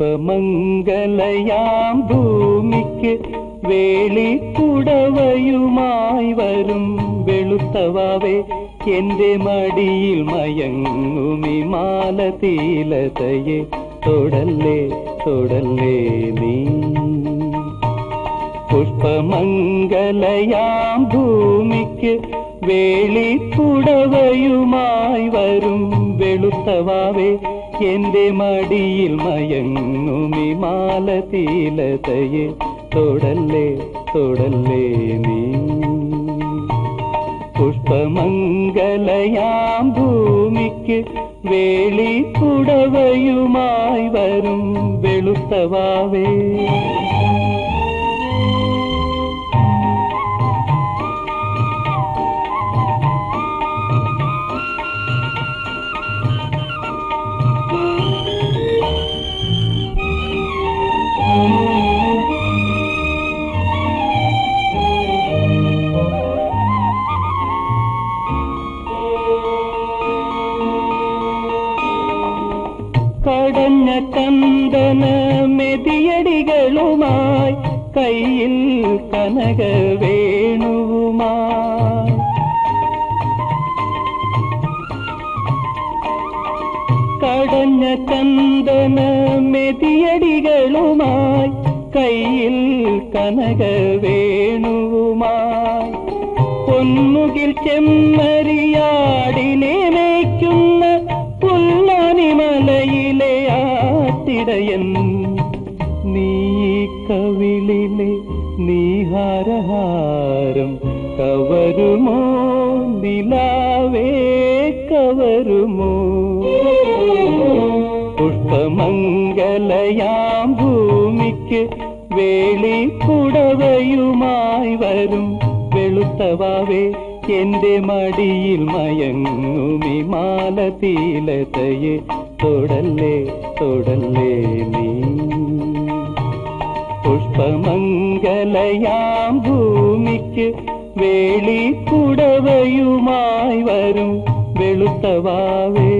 പുഷ്പമംഗലയാം ഭൂമിക്ക് വേളിക്കുടവയുമായി വരും വെളുത്തവാവേ എന്റെ മടിയിൽ മയങ്ങുമി മാലതീലതയെ. തൊടല്ലേ തൊടല്ലേ നീ. പുഷ്പമംഗലയാം ഭൂമിക്ക് വേളിക്കുടവയുമായി വരും വെളുത്തവാവേ എന്റെ മടിയിൽ മയങ്ങുമി മാലതീലതയെ. തൊടല്ലേ തൊടല്ലേ നീ. പുഷ്പമംഗലയാം ഭൂമിക്ക് വേളി വേളിക്കുടവയുമായി വരും വെളുത്തവാവേ. ചന്ദന മെതിയടികളുമായി കയ്യിൽ കനക വേണുവുമായി. കടഞ്ഞ ചന്ദന മെതിയടികളുമായി കയ്യിൽ കനക വേണുവുമായി. പൊന്മുകിൽ ചെമ്മരിയാടിനെ നീഹാരഹാരം കവരുമോ? നിലാവേ കവരുമോ? പുഷ്പമംഗലയാം ഭൂമിക്ക് വേളി പുടവയുമായി വരും. വെളുത്തവാവേ എന്റെ മടിയിൽ മയങ്ങുമി മാലതീലതയെ. തൊടല്ലേ തൊടല്ലേ നീ. പുഷ്പമംഗലയാം ഭൂമിക്ക് വേളിക്കുടവയുമായി വരും വെളുത്തവാവേ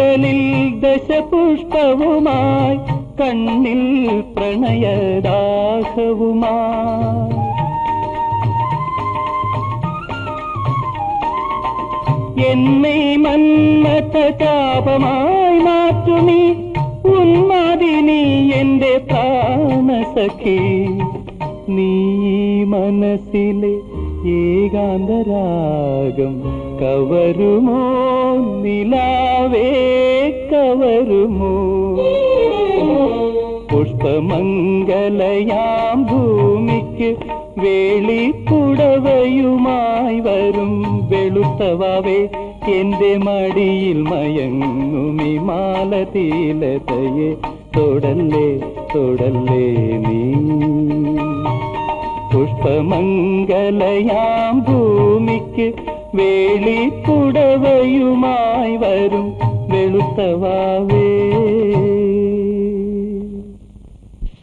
കൂന്തലിൽ ദശപുഷ്പവുമായി കണ്ണിൽ പ്രണയദാഹവുമായി. എന്നെ മന്മത ചാപമായി മാറ്റുമീ ഉന്മാദിനി എന്റെ പ്രാണസഖി. നീ മനസ്സിലെ ഏകാന്തരാഗം. കവരുമോ? നിലാവേ കവരുമോ? പുഷ്പമംഗലയാം ഭൂമിക്ക് വേളിക്കുടവയുമായി വരും വെളുത്തവാവേ. എന്റെ മടിയിൽ മയങ്ങുമി മാലതീലതയെ. തൊടല്ലേ തൊടല്ലേ നീ? പുഷ്പമംഗലയാം ഭൂമിക്ക് വേളിക്കുടവയുമായി വരും വെളുത്തവാവേ